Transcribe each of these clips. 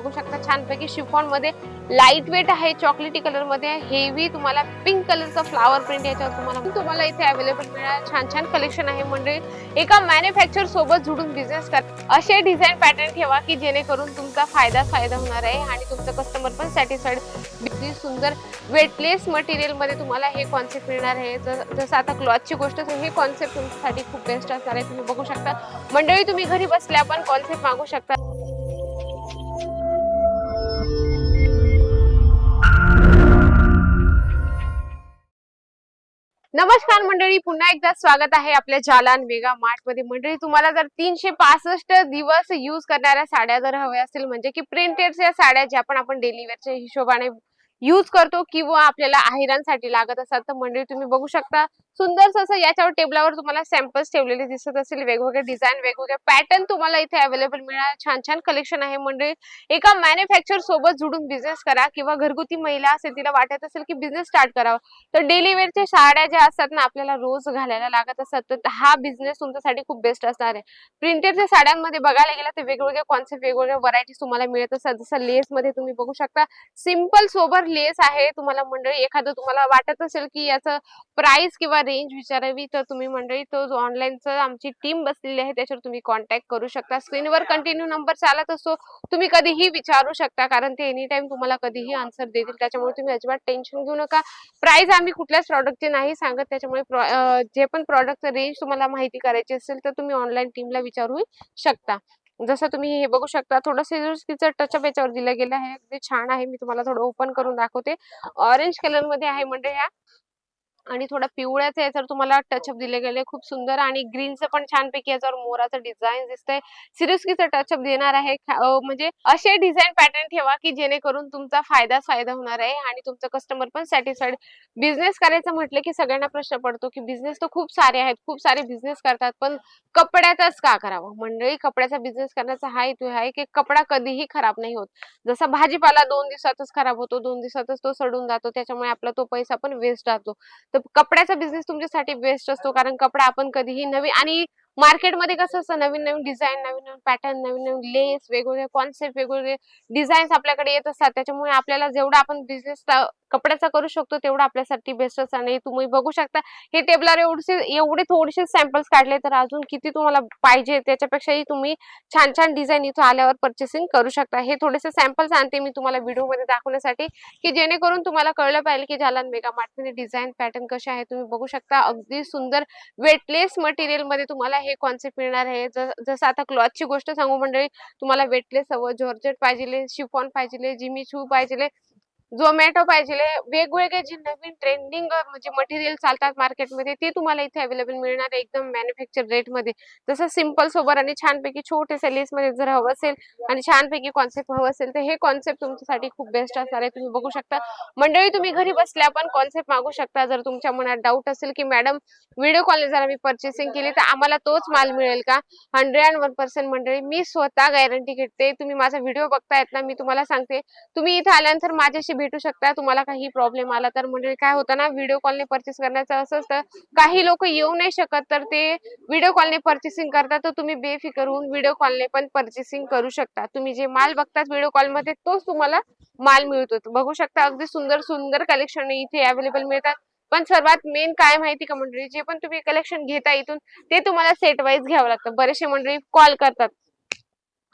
बघू शकता छानपैकी शिफॉनमध्ये लाइट वेट आहे चॉकलेटी कलरमध्ये हेवी तुम्हाला पिंक कलरचा फ्लावर प्रिंट याच्यावर तुम्हाला तुम्हाला इथे अवेलेबल मिळणार छान छान कलेक्शन आहे म्हणजे एका मॅन्युफॅक्चर सोबत जुडून बिझनेस कर असे डिझाईन पॅटर्न ठेवा की जेणेकरून तुमचा फायदा फायदा होणार आहे आणि तुमचं कस्टमर पण सॅटिस्फाईड बिझनेस सुंदर वेटलेस मटेरियलमध्ये तुम्हाला हे कॉन्सेप्ट मिळणार आहे. जसं आता क्लॉथची गोष्ट हे कॉन्सेप्ट तुमच्यासाठी खूप बेस्ट असणार आहे. तुम्ही बघू शकता. मंडळी तुम्ही घरी बसल्या पण कॉन्सेप्ट मागू शकता. नमस्कार मंडळी पुन्हा एकदा स्वागत आहे आपल्या जालान मेगा मार्टमध्ये. मंडळी तुम्हाला जर तीनशे पासष्ट दिवस युज करणाऱ्या साड्या जर हव्या असतील म्हणजे की प्रिंटेडच्या साड्या ज्या पण आपण डेली वेअरच्या हिशोबाने युज करतो किंवा आपल्याला आहिरांसाठी लागत असाल तर मंडळी तुम्ही बघू शकता. सुंदर असं याच्यावर टेबलावर तुम्हाला सॅम्पल्स ठेवलेले दिसत असेल वेगवेगळे डिझाईन वेगवेगळे पॅटर्न तुम्हाला इथे अवेलेबल मिळणार. छान छान कलेक्शन आहे मंडळी. एका मॅन्युफॅक्चर सोबत जुडून बिझनेस करा किंवा घरगुती महिला असेल तिला वाटत असेल की बिझनेस स्टार्ट करावा. तर डेली वेअरच्या साड्या ज्या असतात ना आपल्याला रोज घालायला लागत असतात. तर हा बिझनेस तुमच्यासाठी खूप बेस्ट असणार आहे. प्रिंटेडच्या साड्यांमध्ये बघायला गेलं तर वेगवेगळे कॉन्सेप्ट वेगवेगळ्या व्हरायटीज तुम्हाला मिळत असतात. जसं लेस मध्ये तुम्ही बघू शकता. सिंपल सोबर लेस आहे. तुम्हाला मंडळी एखादं तुम्हाला वाटत असेल की याचं प्राइस किंवा रेंज विचारावी तर तुम्ही मंडळी तो जो ऑनलाईनचा आमची टीम बसलेली आहे त्याच्यावर तुम्ही कॉन्टॅक्ट करू शकता. स्क्रीनवर कंटिन्यू नंबर चालत असतो तुम्ही कधीही विचारू शकता कारण ते एनी टाइम तुम्हाला कधीही आन्सर देतील. त्याच्यामुळे तुम्ही अजिबात टेन्शन घेऊ नका. प्राइस आम्ही कुठल्याच प्रॉडक्टचे नाही सांगत. त्याच्यामुळे जे पण प्रॉडक्टचं रेंज तुम्हाला माहिती करायची असेल तर तुम्ही ऑनलाईन टीमला विचारू शकता. जसं तुम्ही हे बघू शकता थोडं तिचं टचअप याच्यावर दिलं गेलं आहे. अगदी छान आहे. मी तुम्हाला थोडं ओपन करून दाखवते. ऑरेंज कलरमध्ये आहे म्हणजे या आणि थोडा पिवळ्याचा याच्यावर तुम्हाला टचअप दिले गेले. खूप सुंदर आणि ग्रीनचं पण छानपैकी याच्यावर मोराचं डिझाईन दिसतंय. सिरिस्कीचं टचअप देणार आहे. म्हणजे असे डिझाईन पॅटर्न ठेवा की जेणेकरून तुमचा फायदाच फायदा होणार आहे आणि तुमचं कस्टमर पण सॅटिस्फाईड बिझनेस करायचं म्हटलं की सगळ्यांना प्रश्न पडतो की बिझनेस तर खूप सारे आहेत खूप सारे बिझनेस करतात पण कपड्याचाच का करावं? मंडळी कपड्याचा बिझनेस करण्याचा हा हेतू आहे की कपडा कधीही खराब नाही होत. जसा भाजीपाला दोन दिवसातच खराब होतो दोन दिवसातच तो सडून जातो त्याच्यामुळे आपला तो पैसा पण वेस्ट जातो तर कपड्याचा बिझनेस तुमच्यासाठी बेस्ट असतो. कारण कपडा आपण कधीही नवीन आणि मार्केटमध्ये कसं असतं नवीन नवीन डिझाईन नवीन नवीन पॅटर्न नवीन नवीन लेस वेगवेगळे कॉन्सेप्ट वेगवेगळे डिझाईन्स आपल्याकडे येत असतात. त्याच्यामुळे आपल्याला जेवढा आपण बिझनेस कपड्याचा करू शकतो तेवढा आपल्यासाठी बेस्टच आणि तुम्ही बघू शकता हे टेबलावर एवढे एवढे थोडेसे सॅम्पल्स काढले तर अजून किती तुम्हाला पाहिजे त्याच्यापेक्षाही तुम्ही छान छान डिझाईन इथं आल्यावर परचेसिंग करू शकता. हे थोडेसे सॅम्पल्स आणते मी तुम्हाला व्हिडिओमध्ये दाखवण्यासाठी की जेणेकरून तुम्हाला कळलं पाहिजे की झाला मेगा मार्टमध्ये डिझाईन पॅटर्न कसे आहे तुम्ही बघू शकता. अगदी सुंदर वेटलेस मटेरियलमध्ये तुम्हाला हे कॉन्सेप्ट मिळणार आहे. जसं आता क्लॉथची गोष्ट सांगू मंडळी तुम्हाला वेटलेस हवं जॉर्जेट पाहिजे शिफॉन पाहिजे जिमी शू पाहिजे झोमॅटो पाहिजे. वेगवेगळे जे नवीन ट्रेंडिंग म्हणजे मटेरियल चालतात मार्केटमध्ये ते तुम्हाला इथे अवेलेबल मिळणार आहे एकदम मॅन्युफॅक्चर रेटमध्ये. जसं सिंपल सोबत आणि छानपैकी छोटेसे लेस मध्ये जर हवं असेल आणि छानपैकी कॉन्सेप्ट हवं असेल तर हे कॉन्सेप्ट तुमच्यासाठी खूप बेस्ट असणार आहे. तुम्ही बघू शकता. मंडळी तुम्ही घरी बसल्या पण कॉन्सेप्ट मागू शकता. जर तुमच्या मनात डाऊट असेल की मॅडम व्हिडिओ कॉलने जर आम्ही परचेसिंग केली तर आम्हाला तोच माल मिळेल का? हंड्रेड अँड वन पर्सेंट मंडळी मी स्वतः गॅरंटी घेते. तुम्ही माझा व्हिडिओ बघतायत ना मी तुम्हाला सांगते. तुम्ही इथे आल्यानंतर माझ्याशी भेटू शकता तुम्हाला काही प्रॉब्लेम आला तर. म्हणजे काय होतं ना व्हिडिओ कॉलने परचेस करण्याचं असं असतं. काही लोक येऊ नाही शकत तर ते व्हिडिओ कॉलने परचेसिंग करतात तर तुम्ही बेफिकर होऊन व्हिडिओ कॉलने पण परचेसिंग करू शकता. तुम्ही जे माल बघतात व्हिडिओ कॉलमध्ये तोच तुम्हाला माल मिळतो. बघू शकता अगदी सुंदर सुंदर कलेक्शन इथे अवेलेबल मिळतात. पण सर्वात मेन काय माहिती का मंडळी जे पण तुम्ही कलेक्शन घेता इथून ते तुम्हाला सेट वाईज घ्यावं लागतं. बरेचसे मंडळी कॉल करतात.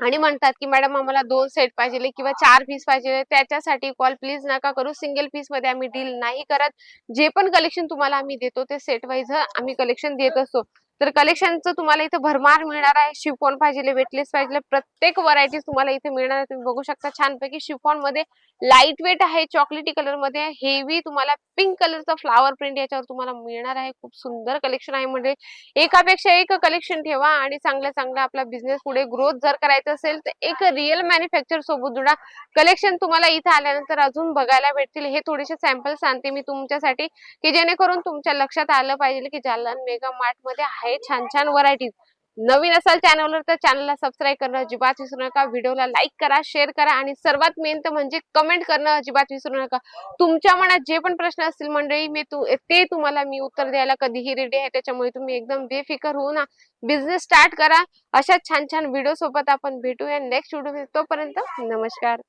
आणि म्हणतात की मॅडम आम्हाला दोन सेट पाहिजे किंवा चार पीस पाहिजे त्याच्यासाठी कॉल प्लीज नका करू. सिंगल पीसमध्ये आम्ही डील नाही करत. जे पण कलेक्शन तुम्हाला आम्ही देतो ते सेट वाईज आम्ही कलेक्शन देत असतो. तर कलेक्शनचं तुम्हाला इथे भरमार मिळणार आहे. शिफॉन पाहिजे वेटलेस पाहिजे प्रत्येक व्हरायटीज तुम्हाला इथे मिळणार आहे. तुम्ही बघू शकता छानपैकी शिफॉनमध्ये लाइट वेट आहे चॉकलेटी कलरमध्ये हेवी तुम्हाला पिंक कलरचा फ्लावर प्रिंट याच्यावर तुम्हाला मिळणार आहे. खूप सुंदर कलेक्शन आहे. म्हणजे एकापेक्षा एक कलेक्शन ठेवा आणि चांगल्या चांगला आपला बिझनेस पुढे ग्रोथ जर करायचा असेल तर एक रिअल मॅन्युफॅक्चर सोबत जुडा कलेक्शन तुम्हाला इथे आल्यानंतर अजून बघायला भेटतील. हे थोडेसे सॅम्पल्स आणते मी तुमच्यासाठी की जेणेकरून तुमच्या लक्षात आलं पाहिजे की जालन मेगा मार्टमध्ये आहे छान छान व्हरायटीज नवीन असाल चॅनलवर तर चॅनलला सबस्क्राईब करणं अजिबात विसरू नका. व्हिडिओला लाईक करा शेअर करा आणि सर्वात मेन तर म्हणजे कमेंट करणं अजिबात विसरू नका. तुमच्या मनात जे पण प्रश्न असतील मंडळी मी तु, ते तुम्हाला मी उत्तर द्यायला कधीही रेडी आहे. त्याच्यामुळे तुम्ही एकदम बेफिकर होऊ ना. बिझनेस स्टार्ट करा. अशा छान छान व्हिडिओ सोबत आपण भेटूया नेक्स्ट व्हिडिओ तोपर्यंत नमस्कार.